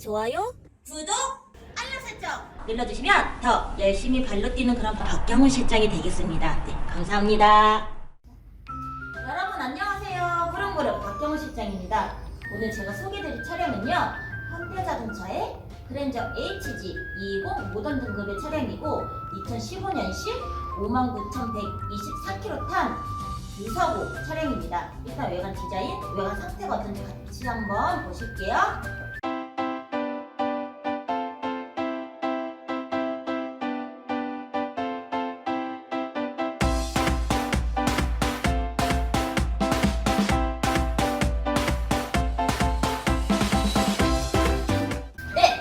좋아요, 구독, 알람 설정 눌러주시면 더 열심히 발로 뛰는 그런 박경훈 실장이 되겠습니다. 네, 감사합니다. 여러분 안녕하세요. 구름구름 박경훈 실장입니다. 오늘 제가 소개드릴 차량은요. 현대자동차의 그랜저 HG 220 모던 등급의 차량이고 2015년식 59,124km 탄 유사고 차량입니다. 일단 외관 디자인, 외관 상태가 어떤지 같이 한번 보실게요.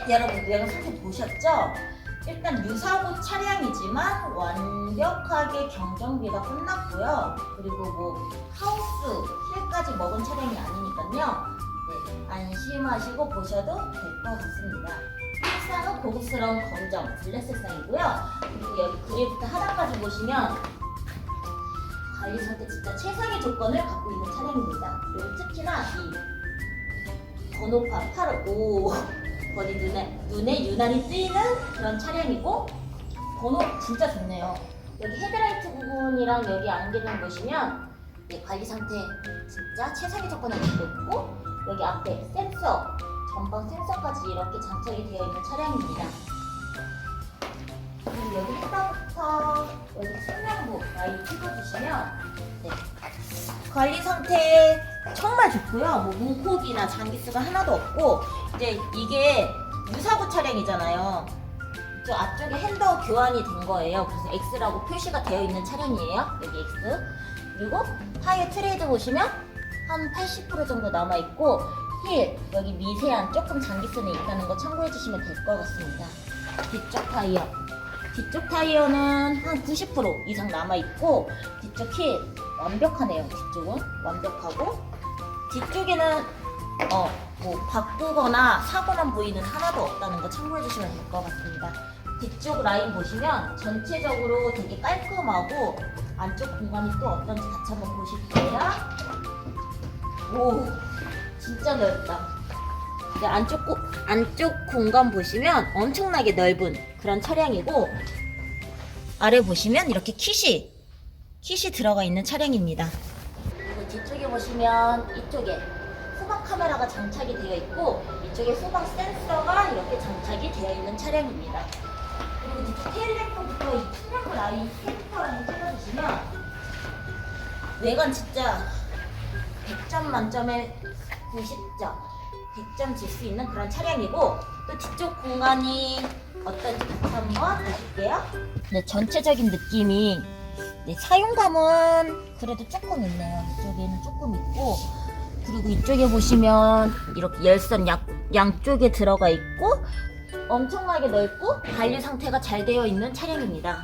네, 여러분 외관 상태 보셨죠? 일단 유사고 차량이지만 완벽하게 경정비가 끝났고요. 그리고 뭐 하우스 힐까지 먹은 차량이 아니니까요. 네, 안심하시고 보셔도 될 것 같습니다. 색상은 고급스러운 검정 블랙 색상이고요. 그리고 여기 그릴부터 하단까지 보시면 관리 상태 진짜 최상의 조건을 갖고 있는 차량입니다. 그리고 특히나 이 번호판 855 거리 눈에, 눈에 유난히 띄는 그런 차량이고 번호 진짜 좋네요. 여기 헤드라이트 부분이랑 여기 안개등 보시면 예, 관리 상태 진짜 최상의 조건을 갖고 있고 여기 앞에 센서, 전방 센서까지 이렇게 장착이 되어 있는 차량입니다. 그리고 여기 헤드부터 여기 측면부 라인 찍어주시면 네. 관리 상태 정말 좋고요. 뭐 문콕이나 장기스가 하나도 없고 이제 이게 유사고 차량이잖아요. 저 앞쪽에 핸더 교환이 된 거예요. 그래서 X라고 표시가 되어 있는 차량이에요. 여기 X. 그리고 타이어 트레이드 보시면 한 80% 정도 남아 있고 힐 여기 미세한 조금 장기스는 있다는 거 참고해 주시면 될 것 같습니다. 뒤쪽 타이어. 뒤쪽 타이어는 한 90% 이상 남아 있고 뒤쪽 힐 완벽하네요. 뒤쪽은 완벽하고 뒤쪽에는 어 뭐 바꾸거나 사고난 부위는 하나도 없다는 거 참고해 주시면 될 것 같습니다. 뒤쪽 라인 보시면 전체적으로 되게 깔끔하고 안쪽 공간이 또 어떤지 같이 한번 보실게요. 오 진짜 넓다. 안쪽 고, 안쪽 공간 보시면 엄청나게 넓은 그런 차량이고 아래 보시면 이렇게 킷이 킷이 들어가 있는 차량입니다. 뒤쪽에 보시면 이쪽에 후방 카메라가 장착이 되어 있고 이쪽에 후방 센서가 이렇게 장착이 되어 있는 차량입니다. 그리고 뒤쪽 테일램프부터 이 투명 라인 캐릭터를 찍어주시면 외관 진짜 100점 만점에 90점 100점 줄수 있는 그런 차량이고 또 뒤쪽 공간이 어떤지 같이 한번 보실게요. 네, 전체적인 느낌이 네, 사용감은 그래도 조금 있네요. 이쪽에는 조금 있고 그리고 이쪽에 보시면 이렇게 열선 양, 양쪽에 들어가 있고 엄청나게 넓고 관리 상태가 잘 되어 있는 차량입니다.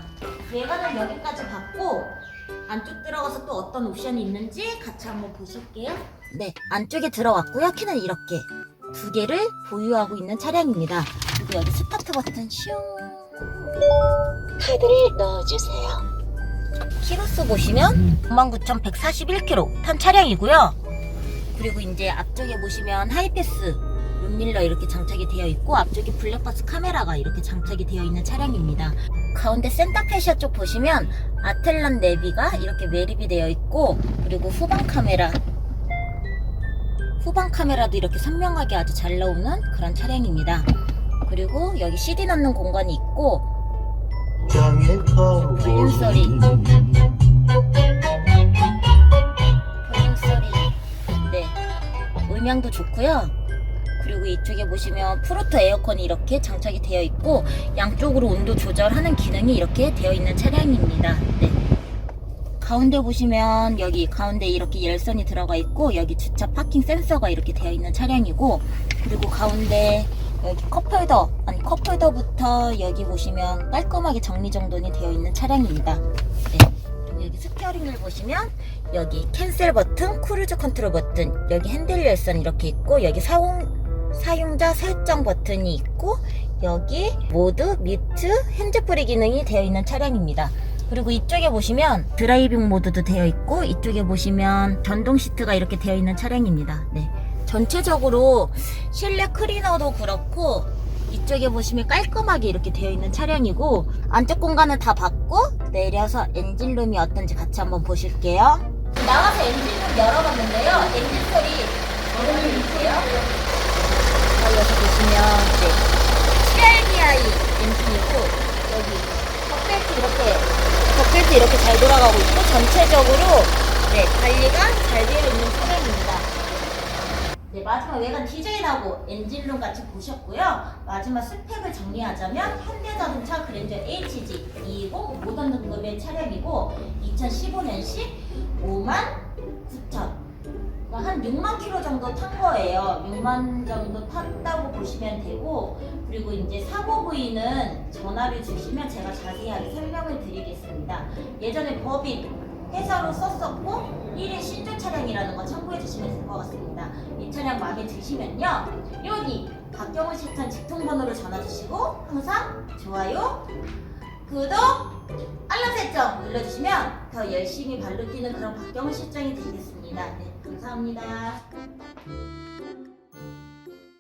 외관은 여기까지 봤고 안쪽 들어가서 또 어떤 옵션이 있는지 같이 한번 보실게요. 네, 안쪽에 들어왔고요. 키는 이렇게 두 개를 보유하고 있는 차량입니다. 그리고 여기 스타트 버튼 슝 카드를 넣어주세요. 키로수 보시면 59,141km 탄 차량이고요. 그리고 이제 앞쪽에 보시면 하이패스 룸밀러 이렇게 장착이 되어 있고 앞쪽에 블랙박스 카메라가 이렇게 장착이 되어 있는 차량입니다. 가운데 센터페시아 쪽 보시면 아틀란 내비가 이렇게 매립이 되어 있고 그리고 후방 카메라 후방 카메라도 이렇게 선명하게 아주 잘 나오는 그런 차량입니다. 그리고 여기 CD 넣는 공간이 있고 볼륨 소리 좋고요 그리고 이쪽에 보시면 프로토 에어컨이 이렇게 장착이 되어 있고 양쪽으로 온도 조절하는 기능이 이렇게 되어 있는 차량입니다 네. 가운데 보시면 여기 가운데 이렇게 열선이 들어가 있고 여기 주차 파킹 센서가 이렇게 되어 있는 차량이고 그리고 가운데 여기 컵홀더 아니 컵홀더부터 여기 보시면 깔끔하게 정리정돈이 되어 있는 차량입니다 네. 여기 스티어링을 보시면 여기 캔슬 버튼, 크루즈 컨트롤 버튼, 여기 핸들 열선 이렇게 있고 여기 사용 사용자 설정 버튼이 있고 여기 모드, 뮤트, 핸즈프리 기능이 되어 있는 차량입니다. 그리고 이쪽에 보시면 드라이빙 모드도 되어 있고 이쪽에 보시면 전동 시트가 이렇게 되어 있는 차량입니다. 네. 전체적으로 실내 클리너도 그렇고 이쪽에 보시면 깔끔하게 이렇게 되어 있는 차량이고 안쪽 공간은 다 받고 내려서 엔진룸이 어떤지 같이 한번 보실게요. 나와서 엔진룸 열어봤는데요. 엔진 소리 저는 들리세요? 여기서 보시면 이제 CRDI 엔진이고 여기 덕벨트 이렇게 덕벨트 이렇게 잘 돌아가고 있고 전체적으로 네 관리가 잘 되어 있는 차량입니다. 네, 마지막 외관 디자인하고 엔진룸 같이 보셨고요. 마지막 스펙을 정리하자면 현대자동차 그랜저 HG 220 모던 등급의 차량이고 2015년식 5만 9천 한 6만 킬로 정도 탄 거예요. 6만 정도 탔다고 보시면 되고 그리고 이제 사고 부위는 전화를 주시면 제가 자세하게 설명을 드리겠습니다. 예전에 법인 회사로 썼었고 1인 신조 차량이라는 거 참고해 주시면 될 것 같습니다. 이 차량 마음에 드시면요. 여기 박경호 실탄 직통번호로 전화 주시고 항상 좋아요, 구독, 알람 설정 눌러주시면 더 열심히 발로 뛰는 그런 박경호 실장이 되겠습니다. 네, 감사합니다.